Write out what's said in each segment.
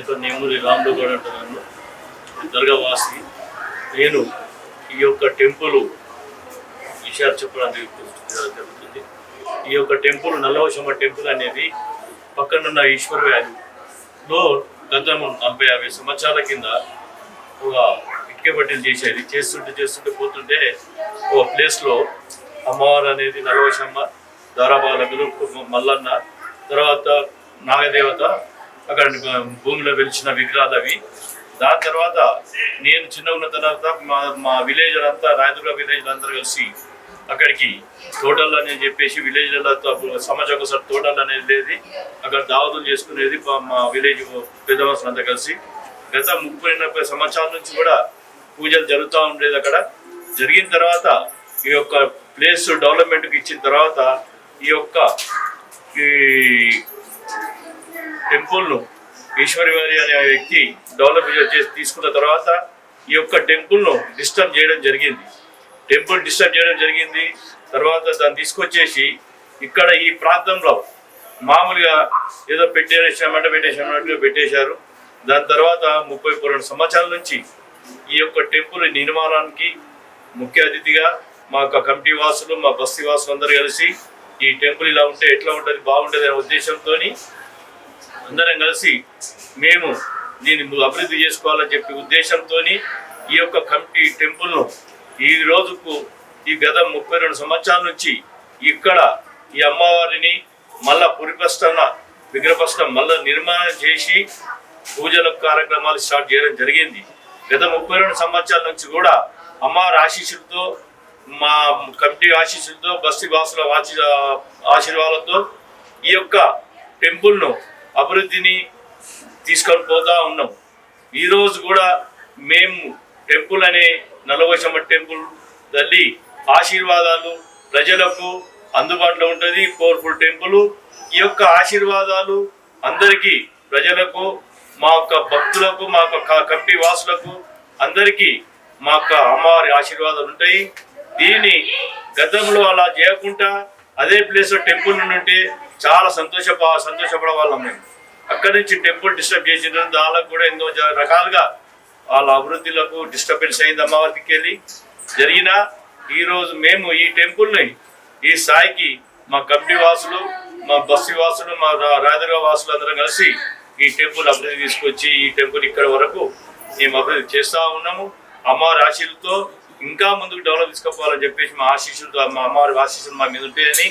పేరు నేమూరి రాములు గౌడ్ అంటున్నాను దర్గా వాసి నేను ఈ యొక్క టెంపుల్ విషయాలు చెప్పడానికి జరుగుతుంది. ఈ యొక్క టెంపుల్ నల్లవశమ్మ టెంపుల్ అనేది పక్కనున్న ఈశ్వర వ్యాధిలో గత నలభై యాభై సంవత్సరాల కింద ఒక ఇటుకబట్టిలు చేసేది. చేస్తుంటే చేస్తుంటే పోతుంటే ఒక ప్లేస్లో అమ్మవారు అనేది నలవశమ్మ దారాబాలకులు మల్లన్న తర్వాత నాగదేవత అక్కడ భూమిలో వెలిచిన విగ్రహాలు అవి. దాని తర్వాత నేను చిన్న ఉన్న తర్వాత మా మా విలేజ్ అంతా రాయదుర్గ విలేజ్ అందరూ కలిసి అక్కడికి తోటలు అని చెప్పేసి విలేజ్లలో సమాజం ఒకసారి తోటలు అనేది లేదు. అక్కడ దావతులు చేసుకునేది మా- విలేజ్ పెద్ద అంతా కలిసి. గత ముప్పై నలభై సంవత్సరాల నుంచి కూడా పూజలు జరుగుతూ ఉండేది అక్కడ. జరిగిన తర్వాత ఈ యొక్క ప్లేస్ డెవలప్మెంట్కి ఇచ్చిన తర్వాత ఈ యొక్క ఈ టెంపుల్ను ఈశ్వరి వారి అనే వ్యక్తి డెవలప్ చేసి తీసుకున్న తర్వాత ఈ యొక్క టెంపుల్ను డిస్టర్బ్ చేయడం జరిగింది. టెంపుల్ డిస్టర్బ్ చేయడం జరిగింది. తర్వాత దాన్ని తీసుకొచ్చేసి ఇక్కడ ఈ ప్రాంతంలో మామూలుగా ఏదో పెట్టేసామంటే పెట్టేసామన్నట్టుగా పెట్టేశారు దాని తర్వాత ముప్పై రెండు సంవత్సరాల నుంచి ఈ యొక్క టెంపుల్ నిర్మాణానికి ముఖ్య అతిథిగా మా యొక్క కమిటీ వాసులు మా బస్తీ వాసులు అందరూ కలిసి ఈ టెంపుల్ ఇలా ఉంటే ఎట్లా ఉంటుంది బాగుంటుంది అనే ఉద్దేశంతో అందరం కలిసి మేము దీన్ని అభివృద్ధి చేసుకోవాలని చెప్పి ఉద్దేశంతో ఈ యొక్క కమిటీ టెంపుల్ను ఈ రోజుకు ఈ గత ముప్పై రెండు సంవత్సరాల నుంచి ఇక్కడ ఈ అమ్మవారిని మళ్ళా పురిపష్టన విగ్రహపష్టం మళ్ళా నిర్మాణం చేసి పూజల కార్యక్రమాలు స్టార్ట్ చేయడం జరిగింది. గత ముప్పై రెండు సంవత్సరాల నుంచి కూడా అమ్మవారి ఆశీస్సులతో మా కమిటీ ఆశీస్సులతో బస్తీ వాసుల ఆశీర్వాదంతో ఈ యొక్క టెంపుల్ను అభివృద్ధిని తీసుకొని పోతా ఉన్నాం. ఈరోజు కూడా మేము టెంపుల్ అనే నలవశమ్మ టెంపుల్ తల్లి ఆశీర్వాదాలు ప్రజలకు అందుబాటులో ఉంటుంది. Powerful temple. ఈ యొక్క ఆశీర్వాదాలు అందరికీ ప్రజలకు మా యొక్క భక్తులకు మా యొక్క కంపి వాసులకు అందరికీ మా యొక్క అమ్మవారి ఆశీర్వాదాలు ఉంటాయి. దీన్ని గతంలో అలా చేయకుండా అదే ప్లేస్లో టెంపుల్ నుండి ఉంటే చాలా సంతోష సంతోషపడవాళ్ళం మేము. అక్కడి నుంచి టెంపుల్ డిస్టర్బ్ చేసిన దానికి కూడా ఎన్నో రకాలుగా వాళ్ళ అభివృద్ధిలకు డిస్టర్బెన్స్ అయింది అమ్మవారికి వెళ్ళి. జరిగిన ఈరోజు మేము ఈ టెంపుల్ని ఈ స్థాయికి మా కమిటీ వాసులు మా బస్సు వాసులు మా రాజుగా వాసులు అందరం కలిసి ఈ టెంపుల్ అభివృద్ధి తీసుకొచ్చి ఈ టెంపుల్ ఇక్కడ వరకు మేము అభివృద్ధి చేస్తూ ఉన్నాము. అమ్మవారి ఆశీలతో ఇంకా ముందుకు డెవలప్ తీసుకుపోవాలని చెప్పేసి మా ఆశీస్సులతో మా అమ్మవారి ఆశీస్సులు మా మీద ఉంటాయని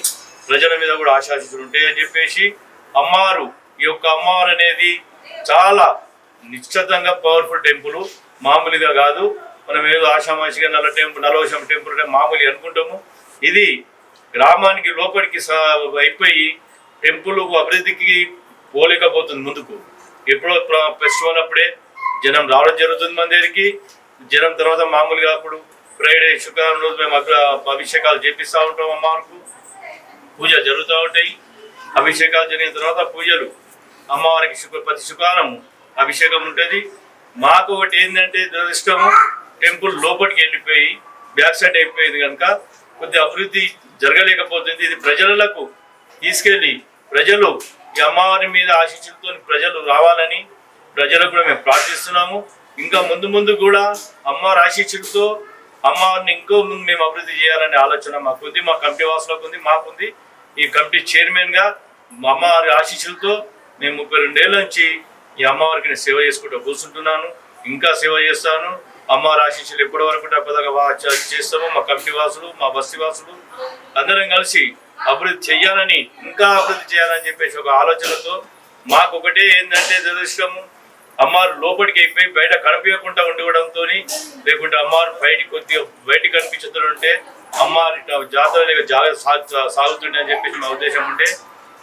ప్రజల మీద కూడా ఆశాశీస్సులు ఉంటాయని చెప్పేసి అమ్మవారు ఈ యొక్క అమ్మవారు అనేది చాలా నిశ్చితంగా పవర్ఫుల్ టెంపుల్ మామూలుగా కాదు. మనం ఏదో ఆషామాషిగా నల్ల టెంపుల్ నలవశం టెంపుల్ అంటే మామూలు అనుకుంటాము. ఇది గ్రామానికి లోపలికి అయిపోయి టెంపుల్ అభివృద్ధికి పోలేకపోతుంది ముందుకు. ఎప్పుడో ఫెస్టివల్ అప్పుడే జనం రావడం జరుగుతుంది మన దగ్గరికి. జనం తర్వాత మామూలుగా అప్పుడు ఫ్రైడే శుక్రవారం రోజు మేము అక్కడ అభిషేకాలు చేపిస్తూ ఉంటాం అమ్మవారికి. పూజ జరుగుతూ ఉంటాయి. అభిషేకాలు జరిగిన తర్వాత పూజలు అమ్మవారికి శుక్ర ప్రతి శుక్రవారం అభిషేకం ఉంటుంది. మాకు ఒకటి ఏంటంటే దురదృష్టము టెంపుల్ లోపలికి వెళ్ళిపోయి బ్యాక్ సైడ్ అయిపోయింది కనుక కొద్ది అభివృద్ధి జరగలేకపోతుంది. ఇది ప్రజలకు తీసుకెళ్ళి ప్రజలు ఈ అమ్మవారి మీద ఆశీస్సులతో ప్రజలు రావాలని ప్రజలకు కూడా మేము ప్రార్థిస్తున్నాము. ఇంకా ముందు ముందు కూడా అమ్మవారి ఆశీస్సులతో అమ్మవారిని ఇంకో ముందు మేము అభివృద్ధి చేయాలనే ఆలోచన మాకుంది మా కమిటీ వాసులకు ఉంది మాకుంది ఈ కమిటీ చైర్మన్గా మా అమ్మవారి ఆశీస్సులతో నేను ముప్పై రెండేళ్ళ నుంచి ఈ అమ్మవారికి నేను సేవ చేసుకుంటూ కూర్చుంటున్నాను. ఇంకా సేవ చేస్తాను. అమ్మవారి ఆశీస్సులు ఎప్పటి వరకు తప్పదగా చేస్తామో. మా కమిటీ వాసులు మా బస్తీ వాసులు అందరం కలిసి అభివృద్ధి చేయాలని ఇంకా అభివృద్ధి చేయాలని చెప్పేసి ఒక ఆలోచనతో మాకు ఒకటే ఏంటంటే దురదృష్టము అమ్మవారు లోపలికి అయిపోయి బయట కనిపించకుండా ఉండడంతో లేకుంటే అమ్మవారు బయటికి కొద్దిగా బయటికి కనిపించుతుంటే అమ్మవారి ఇట్లా జాతర జాగ్రత్త సాగు సాగుతుండే అని చెప్పేసి మా ఉద్దేశం ఉండే.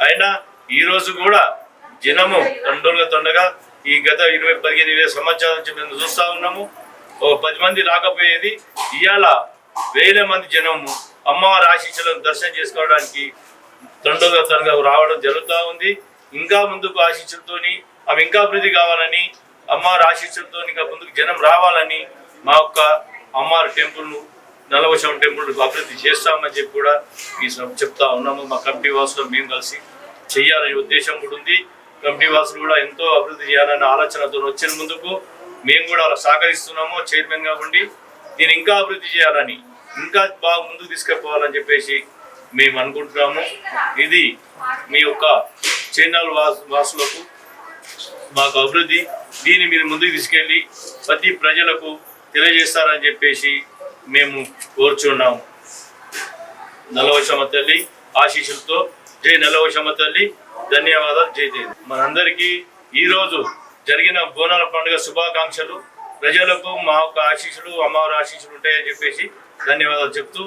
అయినా ఈరోజు కూడా జనము తండ్రులుగా తండగా ఈ గత ఇరవై పదిహేను ఇరవై సంవత్సరాల నుంచి మేము చూస్తూ ఉన్నాము. ఓ పది మంది రాకపోయేది. ఇవాళ వేల మంది జనము అమ్మవారి ఆశీస్సులను దర్శనం చేసుకోవడానికి తండ్రులుగా తనగా రావడం జరుగుతూ ఉంది. ఇంకా ముందుకు ఆశీస్సులతోని అవి ఇంకా అభివృద్ధి కావాలని అమ్మవారి ఆశీస్సులతో ఇంకా ముందుకు జనం రావాలని మా యొక్క అమ్మవారి టెంపుల్ను నలవశం టెంపుల్ అభివృద్ధి చేస్తామని చెప్పి కూడా ఈ సం- చెప్తా ఉన్నాము. మా కమిటీ వాసులు మేము కలిసి చేయాలనే ఉద్దేశం కూడా ఉంది. కమిటీ వాసులు కూడా ఎంతో అభివృద్ధి చేయాలన్న ఆలోచనతో వచ్చిన ముందుకు మేము కూడా అలా సహకరిస్తున్నాము చైర్మన్గా ఉండి దీన్ని ఇంకా అభివృద్ధి చేయాలని ఇంకా బాగా ముందుకు తీసుకుపోవాలని చెప్పేసి మేము అనుకుంటున్నాము. ఇది మీ యొక్క చైనాల వాసులకు మాకు అభివృద్ధి. దీన్ని మీరు ముందుకు తీసుకెళ్ళి ప్రతి ప్రజలకు తెలియజేస్తారని చెప్పేసి మేము కోరుచున్నాము. నలవశమ తల్లి ఆశీస్సులతో జై నలవశమ తల్లి. ధన్యవాదాలు. జై మనందరికీ ఈరోజు జరిగిన బోనాల పండుగ శుభాకాంక్షలు. ప్రజలకు మా యొక్క ఆశీస్సులు అమ్మవారి ఆశీస్సులు ఉంటాయని చెప్పేసి ధన్యవాదాలు చెప్తూ